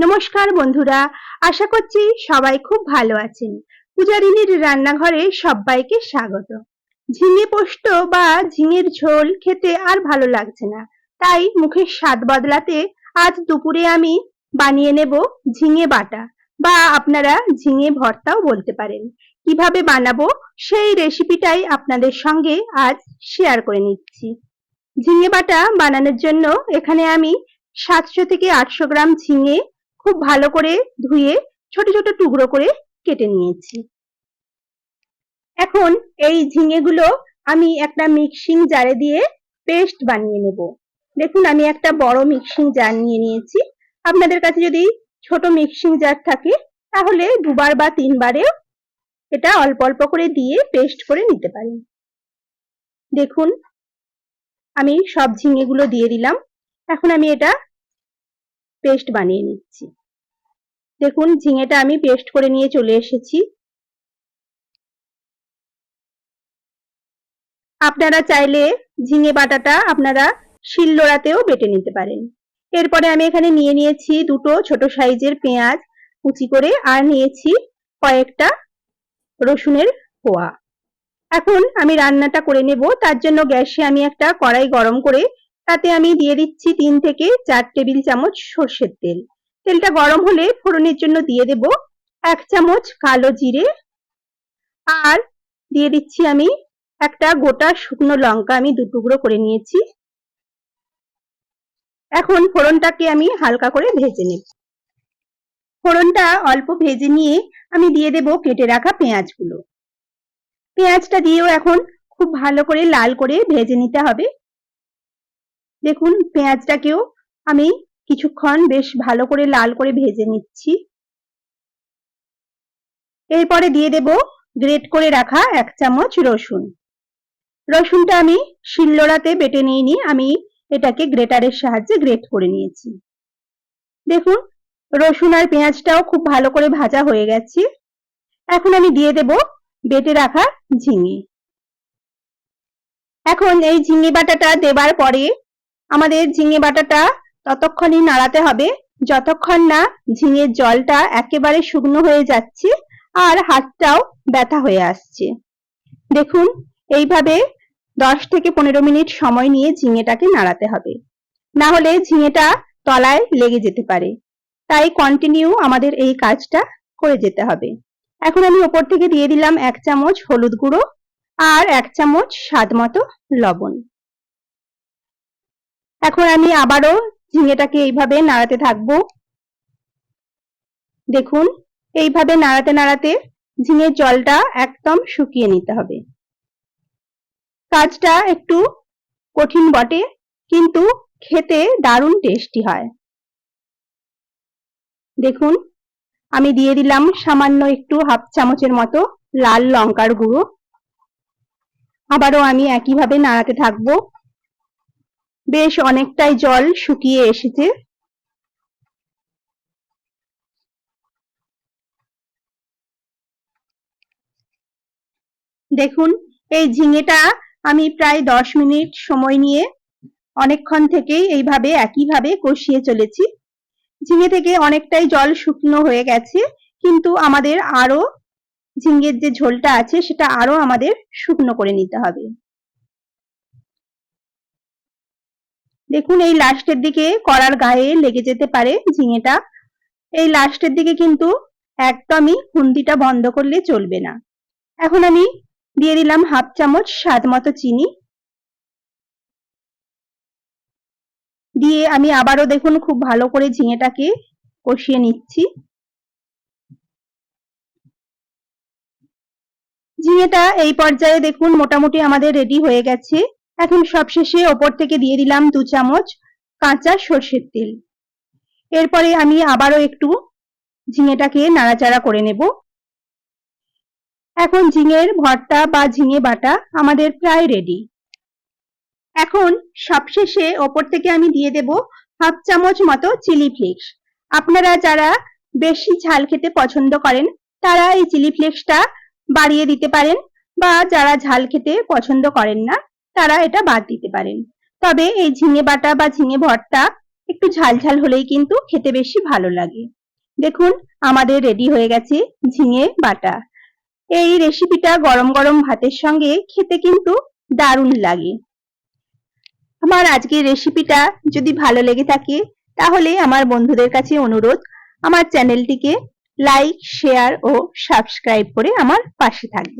নমস্কার বন্ধুরা, আশা করছি সবাই খুব ভালো আছেন। পূজারিনীর রান্নাঘরে সবাইকে স্বাগত। ঝিঙে পোস্ত বা ঝিঙের ঝোল খেতে আর ভালো লাগছে না। তাই মুখের স্বাদ বদলাতে আজ দুপুরে আমি বানিয়ে নেব ঝিঙে বাটা বা আপনারা ঝিঙে ভর্তাও বলতে পারেন। কীভাবে বানাবো সেই রেসিপিটাই আপনাদের সঙ্গে আজ শেয়ার করে নিচ্ছি। ঝিঙে বাটা বানানোর জন্য এখানে আমি সাতশো থেকে আটশো গ্রাম ঝিঙে খুব ভালো করে ধুয়ে ছোট ছোট টুকরো করে কেটে নিয়েছি। এখন এই ঝিঙেগুলো আমি একটা মিক্সিং জারে দিয়ে পেস্ট বানিয়ে নেব। দেখুন, আমি একটা বড় মিক্সিং জার নিয়ে নিয়েছি। আপনাদের কাছে যদি ছোট মিক্সিং জার থাকে, তাহলে দুবার বা তিনবারে এটা অল্প অল্প করে দিয়ে পেস্ট করে নিতে পারেন। দেখুন, আমি সব ঝিঙেগুলো দিয়ে দিলাম। এখন আমি এটা পেস্ট বানিয়ে নিচ্ছি। দেখুন, ঝিঙেটা আমি পেস্ট করে নিয়ে চলে এসেছি। আপনারা চাইলে ঝিঙে বাটাটা আপনারা শিলনোড়াতেও বেটে নিতে পারেন। এরপরে আমি এখানে নিয়ে নিয়েছি দুটো ছোট সাইজের পেঁয়াজ, কুচি করে, আর নিয়েছি কয়েকটা রসুনের কোয়া। এখন আমি রান্নাটা করে নেব। তার জন্য গ্যাসে আমি একটা কড়াই গরম করে তাতে আমি দিয়ে দিচ্ছি তিন থেকে চার টেবিল চামচ সর্ষের তেল। তেলটা গরম হলে ফোড়নের জন্য দিয়ে দেব এক চামচ কালো জিরে আর দিয়ে দিচ্ছি আমি একটা গোটা শুকনো লঙ্কা আমি দু টুকরো করে নিয়েছি। এখন ফোড়নটাকে আমি হালকা করে ভেজে নেব। ফোড়নটা অল্প ভেজে নিয়ে আমি দিয়ে দেব কেটে রাখা পেঁয়াজগুলো। পেঁয়াজটা দিয়েও এখন খুব ভালো করে লাল করে ভেজে নিতে হবে। দেখুন, পেঁয়াজটাকেও আমি কিছুক্ষণ বেশ ভালো করে লাল করে ভেজে নিচ্ছি। এরপরে দিয়ে দেব গ্রেট করে রাখা এক চামচ রসুন। রসুনটা আমি শিলনোড়াতে বেটে নিইনি, আমি এটাকে গ্রেটারের সাহায্যে গ্রেট করে নিয়েছি। দেখুন, রসুন আর পেঁয়াজটাও খুব ভালো করে ভাজা হয়ে গেছে। এখন আমি দিয়ে দেব বেটে রাখা ঝিঙে। এখন এই ঝিঙে বাটাটা দেবার পরে আমাদের ঝিঙে বাটাটা ততক্ষণই নাড়াতে হবে। যতক্ষণ না ঝিঙের জলটা একেবারে শুকনো হয়ে যাচ্ছে আর হাতটাও ব্যথা হয়ে আসছে। দেখুন, এইভাবে দশ থেকে পনেরো মিনিট সময় নিয়ে ঝিঙেটাকে নাড়াতে হবে। না হলে ঝিঙেটা তলায় লেগে যেতে পারে। তাই কন্টিনিউ আমাদের এই কাজটা করে যেতে হবে। এখন আমি ওপর থেকে দিয়ে দিলাম এক চামচ হলুদ গুঁড়ো আর এক চামচ স্বাদ মতো লবণ। এখন আমি আবারও ঝিঙেটাকে এইভাবে নাড়াতে থাকব। দেখুন, এইভাবে নাড়াতে নাড়াতে ঝিঙের জলটা একদম শুকিয়ে নিতে হবে। কাজটা একটু কঠিন বটে, কিন্তু খেতে দারুণ টেস্টি হয়। দেখুন, আমি দিয়ে দিলাম সামান্য একটু হাফ চামচের মতো লাল লঙ্কার গুঁড়ো। আবারও আমি একইভাবে নাড়াতে থাকব। বেশ অনেকটাই জল শুকিয়ে এসেছে। দেখুন, এই ঝিঙেটা আমি প্রায় দশ মিনিট সময় নিয়ে অনেকক্ষণ থেকেই এইভাবে একইভাবে কষিয়ে চলেছি। ঝিঙে থেকে অনেকটাই জল শুকনো হয়ে গেছে, কিন্তু আমাদের আরও ঝিঙ্গের যে ঝোলটা আছে সেটা আরও আমাদের শুকনো করে নিতে হবে। দেখুন, এই লাস্টের দিকে কড়ার গায়ে লেগে যেতে পারে ঝিঙেটা। এই লাস্টের দিকে কিন্তু একদমই খুন্তিটা বন্ধ করলে চলবে না। এখন আমি দিয়ে দিলাম হাফ চামচ স্বাদ মতো চিনি। দিয়ে আমি আবারও দেখুন, খুব ভালো করে ঝিঙেটাকে কষিয়ে নিচ্ছি। ঝিঙেটা এই পর্যায়ে দেখুন, মোটামুটি আমাদের রেডি হয়ে গেছে। এখন সবশেষে ওপর থেকে দিয়ে দিলাম দু চামচ কাঁচা সর্ষের তেল। এরপরে আমি আবারও একটু ঝিঙেটাকে নাড়াচাড়া করে নেব। এখন ঝিঙের ভর্তা বা ঝিঙে বাটা আমাদের প্রায় রেডি এখন সবশেষে ওপর থেকে আমি দিয়ে দেব হাফ চামচ মতো চিলি ফ্লেক্স। আপনারা যারা বেশি ঝাল খেতে পছন্দ করেন, তারা এই চিলি ফ্লেক্সটা বাড়িয়ে দিতে পারেন বা যারা ঝাল খেতে পছন্দ করেন না তারা এটা বাদ দিতে পারেন। তবে এই ঝিঙে বাটা বা ঝিঙে ভর্তা একটু ঝাল ঝাল হলেই কিন্তু খেতে বেশি ভালো লাগে। দেখুন, আমাদের রেডি হয়ে গেছে ঝিঙে বাটা। এই রেসিপিটা গরম গরম ভাতের সঙ্গে খেতে কিন্তু দারুণ লাগে। আমার আজকের রেসিপিটা যদি ভালো লেগে থাকে, তাহলে আমার বন্ধুদের কাছে অনুরোধ, আমার চ্যানেলটিকে লাইক শেয়ার ও সাবস্ক্রাইব করে আমার পাশে থাকবে।